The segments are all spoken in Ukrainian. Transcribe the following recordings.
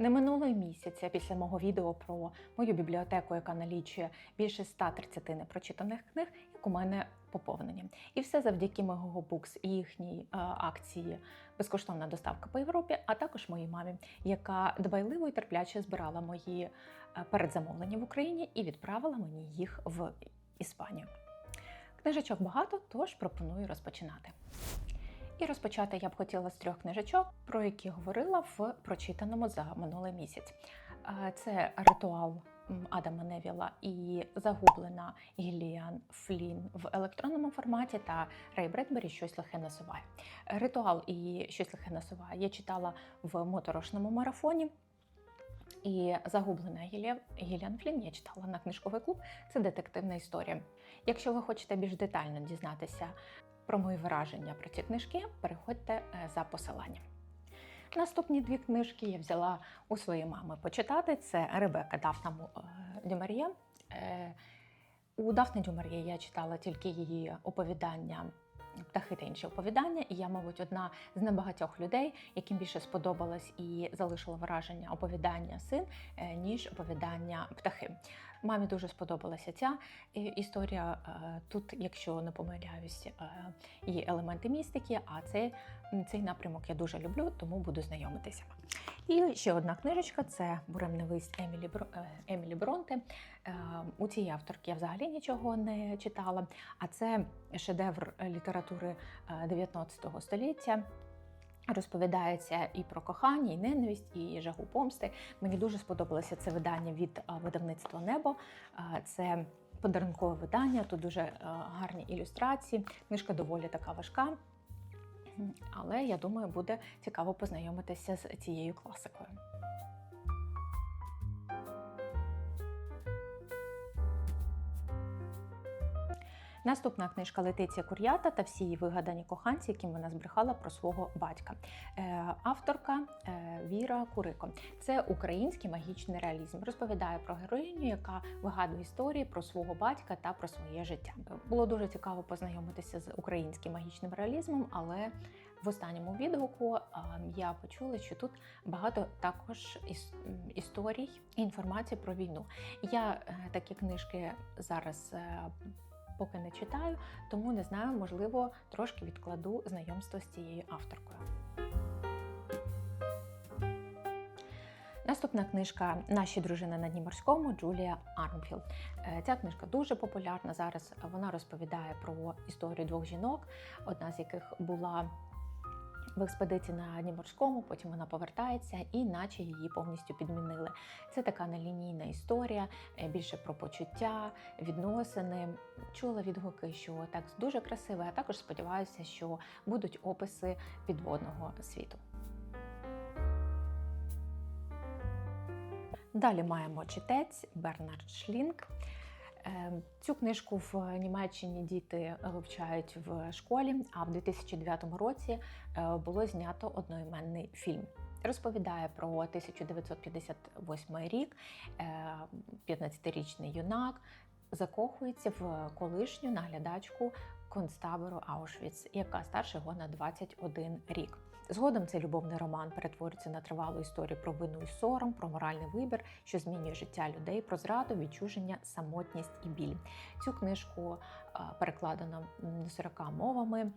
Не минуло місяця після мого відео про мою бібліотеку, яка налічує більше 130 непрочитаних книг, як у мене поповнення. І все завдяки Букс і їхній е, акції безкоштовна доставка по Європі, а також моїй мамі, яка дбайливо і терпляче збирала мої е, передзамовлення в Україні і відправила мені їх в Іспанію. Книжечок багато, тож пропоную розпочинати. І розпочати я б хотіла з трьох книжечок, про які говорила в прочитаному за минулий місяць. Це ритуал Адама Невіла і загублена Гіліан Флін в електронному форматі та Рей Бредбері Щось лихе насуває. Ритуал і щось лихе насуває я читала в моторошному марафоні. І загублена Гіліан Флін я читала на книжковий клуб. Це детективна історія. Якщо ви хочете більш детально дізнатися про мої враження про ці книжки, переходьте е, за посиланням. Наступні дві книжки я взяла у своєї мами почитати. Це Ребека Дафна е, Дюмар'є. Е, У Дафни Дюмар'є я читала тільки її оповідання. Птахи та інші оповідання, і я, мабуть, одна з небагатьох людей, яким більше сподобалось і залишило враження оповідання син, ніж оповідання птахи. Мамі дуже сподобалася ця е, історія. Е, Тут, якщо не помиляюсь, е, є елементи містики, а цей, цей напрямок я дуже люблю, тому буду знайомитися. І ще одна книжечка це буремний лист Емілі, Бро- е, Емілі Бронте. Е, У цієї авторки я взагалі нічого не читала, а це шедевр літератури е, 19 століття. Розповідається і про кохання, і ненависть, і жагу помсти. Мені дуже сподобалося це видання від е, видавництва Небо. Е, Це подарункове видання, тут дуже е, гарні ілюстрації. Книжка доволі така важка. Але я думаю, буде цікаво познайомитися з цією класикою. Наступна книжка Летиція Кур'ята та всі її вигадані коханці, яким вона збрехала про свого батька. Е, авторка е, Віра Курико. Це український магічний реалізм. Розповідає про героїню, яка вигадує історії про свого батька та про своє життя. Було дуже цікаво познайомитися з українським магічним реалізмом, але в останньому відгуку е, я почула, що тут багато також історій і інформації про війну. Я такі книжки зараз. Поки не читаю, тому не знаю, можливо, трошки відкладу знайомство з цією авторкою. Наступна книжка Наші дружини на дні морському Джулія Армфілд. Е, Ця книжка дуже популярна зараз. Вона розповідає про історію двох жінок, одна з яких була в експедиції на дні морському, потім вона повертається, і наче її повністю підмінили. Це така нелінійна історія, е, більше про почуття, відносини. Чула відгуки, що текст дуже красивий, а також сподіваюся, що будуть описи підводного світу. Далі маємо читець Бернард Шлінг. Е, Цю книжку в Німеччині діти вивчають в школі, а в 2009 році е, було знято одноіменний фільм. Розповідає про 1958 рік. Е, 15-річний юнак закохується в колишню наглядачку концтабору Аушвіц, яка старша його на 21 рік. Згодом цей любовний роман перетворюється на тривалу історію про вину і сором, про моральний вибір, що змінює життя людей, про зраду, відчуження, самотність і біль. Цю книжку е, перекладено м, 40 мовами.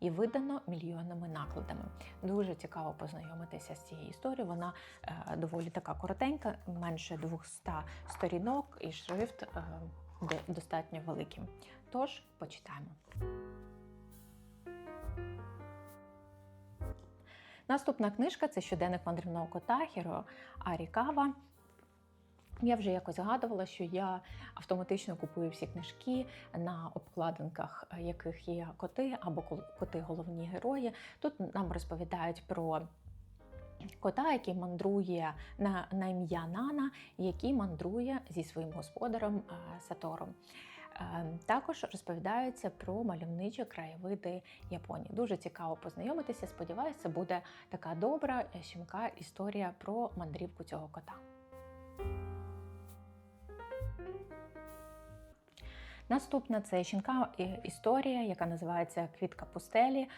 І видано мільйонними накладами. Дуже цікаво познайомитися з цією історією. Вона е, доволі така коротенька, менше 200 сторінок, і шрифт е, достатньо великий. Тож почитаємо. Наступна книжка це щоденник мандрівного кота Хіро Арікава. Я вже якось згадувала, що я автоматично купую всі книжки, на обкладинках яких є коти або коти головні герої. Тут нам розповідають про кота, який мандрує на, на ім'я Нана, який мандрує зі своїм господарем е, Сатором. Е, Також розповідаються про мальовничі краєвиди Японії. Дуже цікаво познайомитися. Сподіваюся, це буде така добра, е, щемка історія про мандрівку цього кота. Наступна це жінка історія, яка називається Квітка пустелі,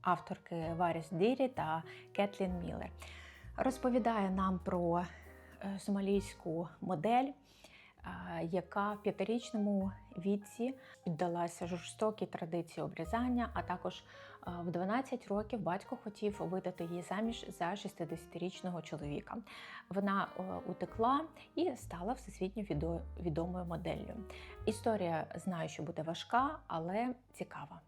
авторки Варіс Дірі та Кетлін Міллер. розповідає нам про е, сомалійську модель, е, яка в п'ятирічному віці піддалася жорстокій традиції обрізання, а також в 12 років батько хотів видати її заміж за 60-річного чоловіка. Вона утекла і стала всесвітньо відо- відомою моделлю. Історія знаю, що буде важка, але цікава.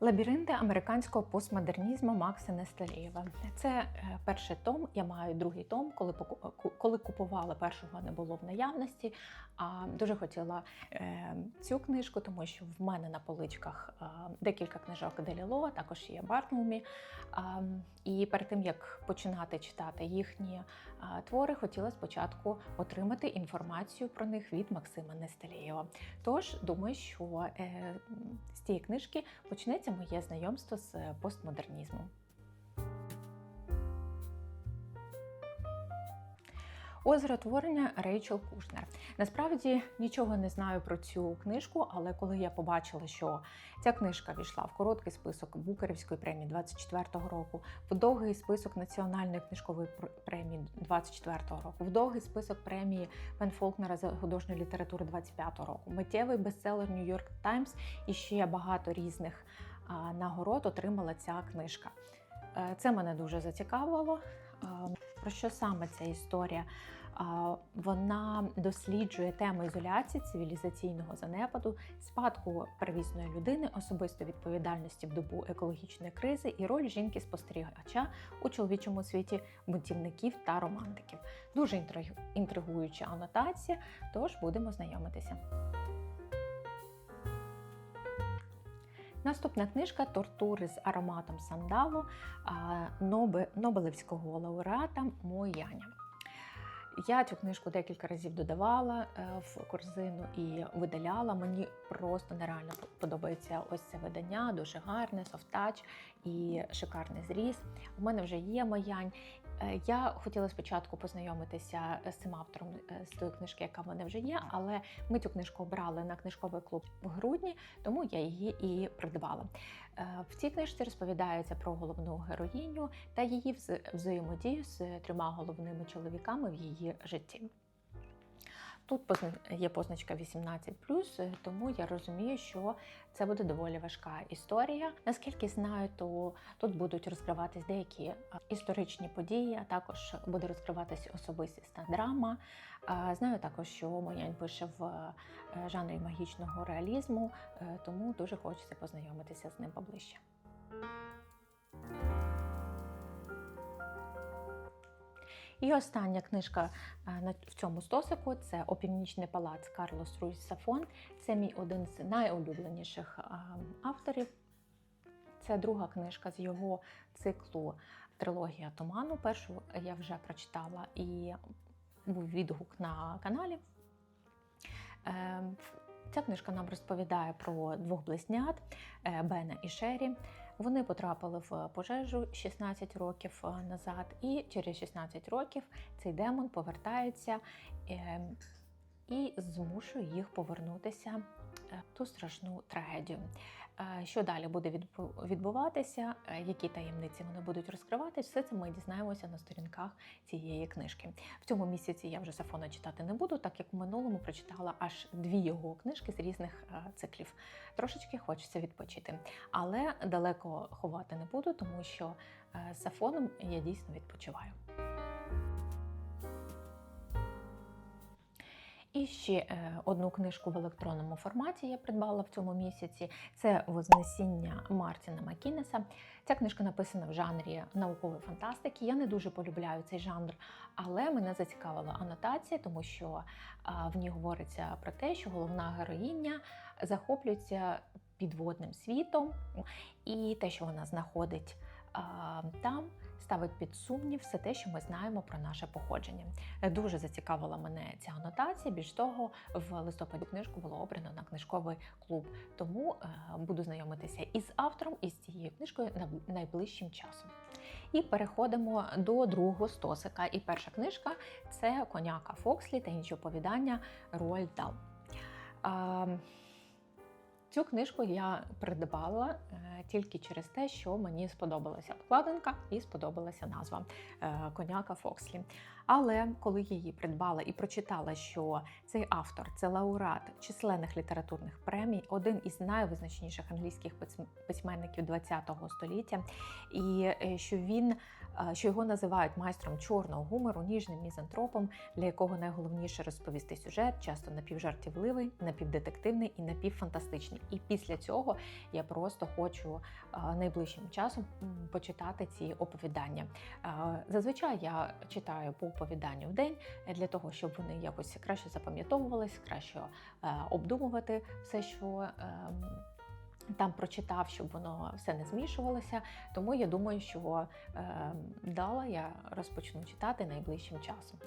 Лабіринти американського постмодернізму Макса Несталєєва. Це е, перший том. Я маю другий том. Коли коли купувала першого, не було в наявності. А дуже хотіла е, цю книжку, тому що в мене на поличках е, декілька книжок Деліло, також є Бартнумі. І перед тим як починати читати їхні твори, хотіла спочатку отримати інформацію про них від Максима Несталєєва. Тож думаю, що з цієї книжки почнеться моє знайомство з е, постмодернізмом. Озеро творення Рейчел Кушнер. Насправді нічого не знаю про цю книжку, але коли я побачила, що ця книжка війшла в короткий список Букерівської премії 24-го року, в довгий список Національної книжкової премії 24-го року, в довгий список премії Пен Фолкнера за художню літературу 25-го року, миттєвий бестселер Нью-Йорк Таймс і ще багато різних нагород отримала ця книжка. Е, Це мене дуже зацікавило. Е, Про що саме ця історія? Вона досліджує тему ізоляції, цивілізаційного занепаду, спадку первісної людини, особистої відповідальності в добу екологічної кризи і роль жінки-спостерігача у чоловічому світі бунтівників та романтиків. Дуже інтригуюча анотація, тож будемо знайомитися. Наступна книжка Тортури з ароматом сандалу Нобелевського лауреата Мояня. Я цю книжку декілька разів додавала е, в корзину і видаляла. Мені просто нереально подобається ось це видання, дуже гарне, софтач і шикарний зріз. У мене вже є Моянь. Е, Я хотіла спочатку познайомитися з цим автором е, з тої книжки, яка в мене вже є, але ми цю книжку обрали на книжковий клуб в грудні, тому я її і придбала. Е, В цій книжці розповідається про головну героїню та її взаємодію з трьома головними чоловіками в її житті. Тут є позначка 18+, е, тому я розумію, що це буде доволі важка історія. Наскільки знаю, то тут будуть розкриватись деякі е, історичні події, а також буде розкриватись особистісна драма. Знаю також, що Моянь пише в е, жанрі магічного реалізму, тому дуже хочеться познайомитися з ним поближче. І остання книжка е, в цьому стосику це Опівнічний палац Карлос Руйс Сафон. Це мій один з найулюбленіших е, авторів. Це друга книжка з його циклу Трилогія Туману. Першу я вже прочитала і був відгук на каналі. Е, Ця книжка нам розповідає про двох близнят Бена і Шері. Вони потрапили в пожежу 16 років е, назад, і через 16 років цей демон повертається е, і змушує їх повернутися е, в ту страшну трагедію. Е, Що далі буде відбу- відбуватися, е, які таємниці вони будуть розкривати, все це ми дізнаємося на сторінках цієї книжки. В цьому місяці я вже Сафона читати не буду, так як в минулому прочитала аж дві його книжки з різних е, циклів. Трошечки хочеться відпочити, але далеко ховати не буду, тому що з Сафоном я дійсно відпочиваю. І ще е, одну книжку в електронному форматі я придбала в цьому місяці. Це Вознесіння Мартіна Макінеса. Ця книжка написана в жанрі наукової фантастики. Я не дуже полюбляю цей жанр, але мене зацікавила анотація, тому що а, в ній говориться про те, що головна героїня захоплюється підводним світом, і те, що вона знаходить а, там, ставить під сумнів все те, що ми знаємо про наше походження. Е, Дуже зацікавила мене ця анотація. Більш того, в листопаді книжку було обрано на книжковий клуб. Тому е, буду знайомитися із автором і з цією книжкою найближчим часом. І переходимо до другого стосика. І перша книжка це коняка Фокслі та інші оповідання Роальд Дал. Цю книжку я придбала е, тільки через те, що мені сподобалася обкладинка і сподобалася назва е, коняка Фокслі. Але коли її придбала і прочитала, що цей автор це лауреат численних літературних премій, один із найвизначніших англійських письм- письменників ХХ століття, і е, що він е, що його називають майстром чорного гумору, ніжним мізантропом, для якого найголовніше розповісти сюжет, часто напівжартівливий, напівдетективний і напівфантастичний. І після цього я просто хочу е, найближчим часом почитати ці оповідання. Зазвичай я читаю по оповіданню в день е, для того, щоб вони якось краще запам'ятовувались, краще е, обдумувати все, що. ем, Там прочитав, щоб воно все не змішувалося. Тому я думаю, що е, дала я розпочну читати найближчим часом.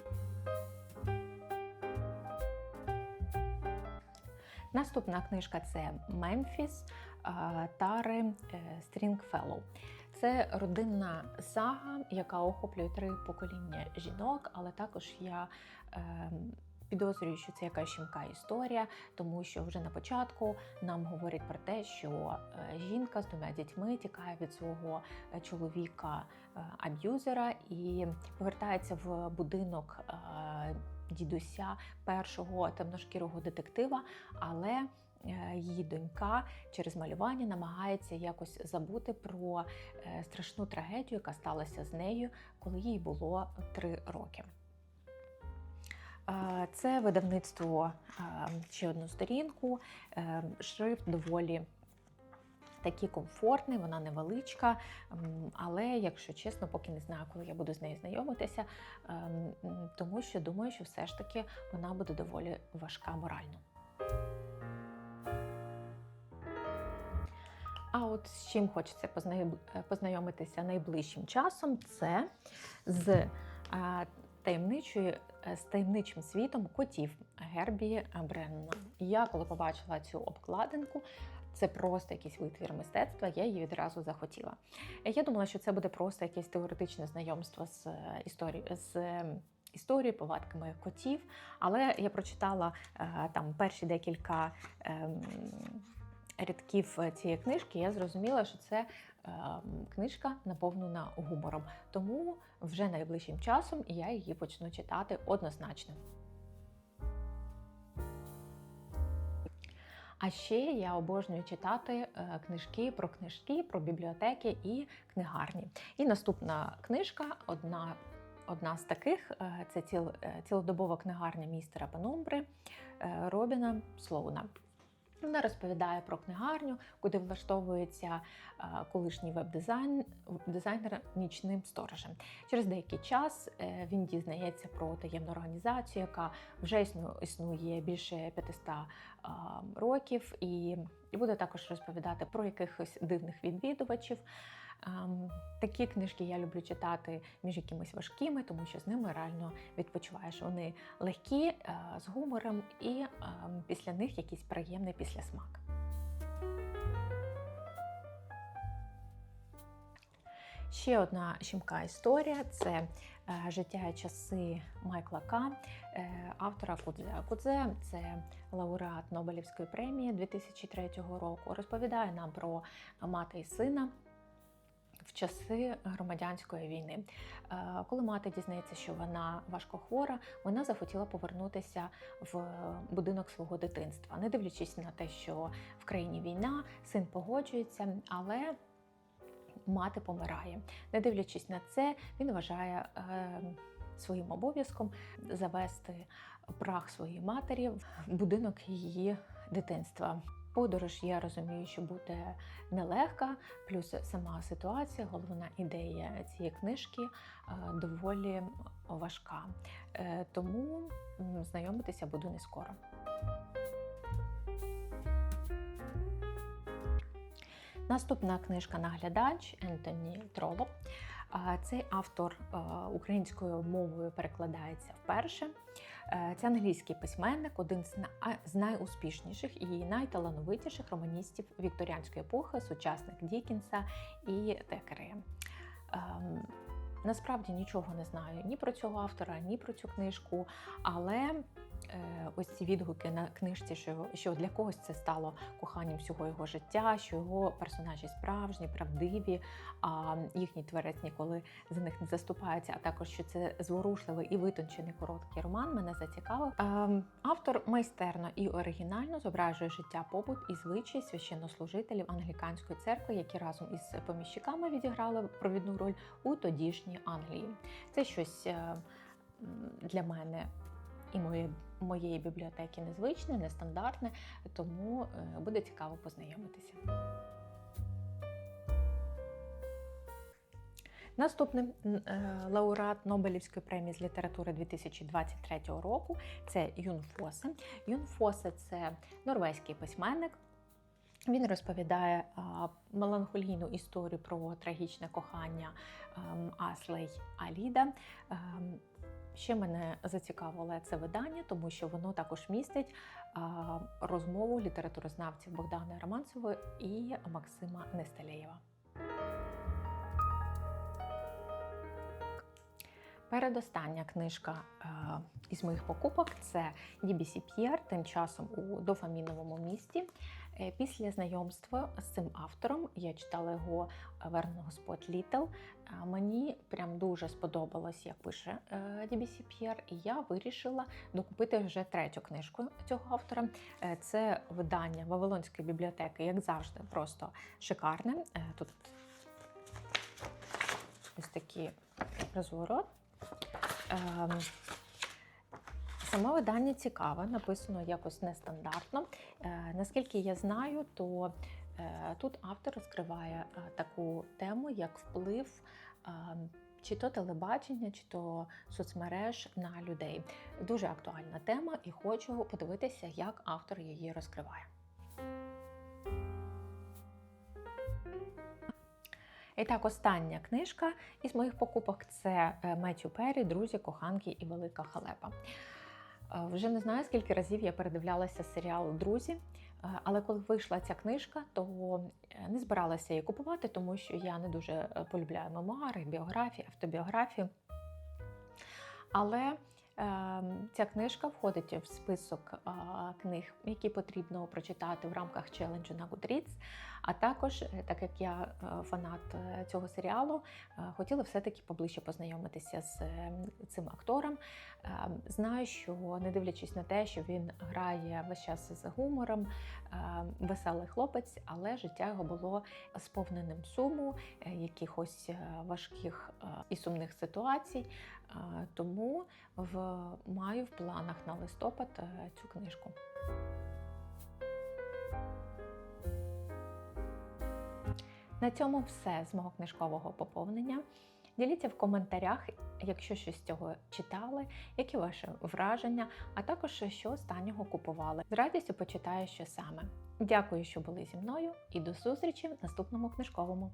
Наступна книжка це Мемфіс е, Тари Стрінгфеллоу. Це родинна сага, яка охоплює три покоління жінок, але також я е, підозрюю, що це якась щемка історія, тому що вже на початку нам говорять про те, що е, жінка з двома дітьми тікає від свого е, чоловіка е, і повертається в будинок дідуся першого темношкірого детектива, але Її донька через малювання намагається якось забути про е, страшну трагедію, яка сталася з нею, коли їй було три роки. Е, Це видавництво е, ще одну сторінку. Е, Шрифт доволі такий комфортний, вона невеличка. Але, якщо чесно, поки не знаю, коли я буду з нею знайомитися, ем, тому що думаю, що все ж таки вона буде доволі важка морально. А от з чим хочеться е, познайомитися найближчим часом, це з е, таємничою е, з таємничим світом котів Гербі Бреннона. Я коли побачила цю обкладинку, це просто якийсь витвір мистецтва, я її відразу захотіла. Я думала, що це буде просто якесь теоретичне знайомство з історією з. Історії, повадками котів, але я прочитала там перші декілька ем, рядків цієї книжки, я зрозуміла, що це е, книжка наповнена гумором. Тому вже найближчим часом я її почну читати однозначно. А ще я обожнюю читати е, книжки про книжки, про бібліотеки і книгарні. І наступна книжка одна. Одна з таких е, це ціл, е, цілодобова книгарня містера Пенумбри е, Робіна Слоуна. Вона розповідає про книгарню, куди влаштовується е, колишній веб-дизайн дизайнер нічним сторожем. Через деякий час е, він дізнається про таємну організацію, яка вже існу- існує більше 500 е, років, і буде також розповідати про якихось дивних відвідувачів. Такі книжки я люблю читати між якимись важкими, тому що з ними реально відпочиваєш. Вони легкі, е, з гумором, і ем, після них якийсь приємний післясмак. Ще одна щемка історія це е, життя і часи Майкла К, е, автора Кудзе. Кудзе це лауреат Нобелівської премії 2003 року. Розповідає нам про мати і сина. В часи громадянської війни, Е, коли мати дізнається, що вона важкохвора, вона захотіла повернутися в будинок свого дитинства, не дивлячись на те, що в країні війна, син погоджується, але мати помирає. Не дивлячись на це, він вважає е, своїм обов'язком завести прах своєї матері в будинок її дитинства. Подорож, я розумію, що буде нелегка, плюс сама ситуація, головна ідея цієї книжки е, доволі важка. Е, Тому знайомитися буду не скоро. Наступна книжка Наглядач Ентоні Тролоп. Цей автор е, українською мовою перекладається вперше. Е, Це англійський письменник, один з найуспішніших і найталановитіших романістів вікторіанської епохи, сучасник Дікінса і Текерея. Ем, Насправді нічого не знаю ні про цього автора, ні про цю книжку, але ось ці відгуки на книжці, що, що для когось це стало коханням всього його життя, що його персонажі справжні, правдиві, а їхній творець ніколи за них не заступається, а також що це зворушливий і витончений короткий роман, мене зацікавив. Ем, Автор майстерно і оригінально зображує життя побут і звичаї священнослужителів англіканської церкви, які разом із поміщиками відіграли провідну роль у тодішній Англії. Це щось е, для мене і моєї, моєї бібліотеки незвичне, нестандартне, тому е, буде цікаво познайомитися. Наступний е, лауреат Нобелівської премії з літератури 2023 року це Юн Фосе. Юн Фосе це норвезький письменник. Він розповідає меланхолійну історію про трагічне кохання ем, Аслей Аліда. Ще мене зацікавило це видання, тому що воно також містить розмову літературознавців Богдани Романцевої і Максима Несталєєва. Передостання книжка е, із моїх покупок це DBC Pierre, тим часом у дофаміновому місті. Е, Після знайомства з цим автором я читала його Верн Господь Літл. Е, Мені прям дуже сподобалось, як пише е, DBC Pierre, і я вирішила докупити вже третю книжку цього автора. Е, Це видання Вавилонської бібліотеки, як завжди, просто шикарне. Е, Тут ось такий розворот. Саме видання цікаве, написано якось нестандартно. Е, наскільки я знаю, то е, тут автор розкриває е, таку тему, як вплив чи то телебачення, чи то соцмереж на людей. Дуже актуальна тема, і хочу подивитися, як автор її розкриває. І так, остання книжка із моїх покупок це Меттю Перрі, друзі, коханки і велика халепа. Е, Вже не знаю, скільки разів я передивлялася серіал Друзі, е, але коли вийшла ця книжка, то е, не збиралася її купувати, тому що я не дуже полюбляю мемуари, біографії, автобіографію. Але ця книжка входить в список е, книг, які потрібно прочитати в рамках челенджу на Goodreads. А також, е, так як я е, фанат цього серіалу, хотіла все-таки поближче познайомитися з цим актором. Е, Знаю, що не дивлячись на те, що він грає весь час з гумором, веселий хлопець, але життя його було сповненим суму, е, якихось е, важких е, і сумних ситуацій. Е, Тому в маю в планах на листопад е, цю книжку. На цьому все з мого книжкового поповнення. Діліться в коментарях, якщо щось з цього читали, які ваші враження, а також що останнього купували. З радістю почитаю, що саме. Дякую, що були зі мною, і до зустрічі в наступному книжковому.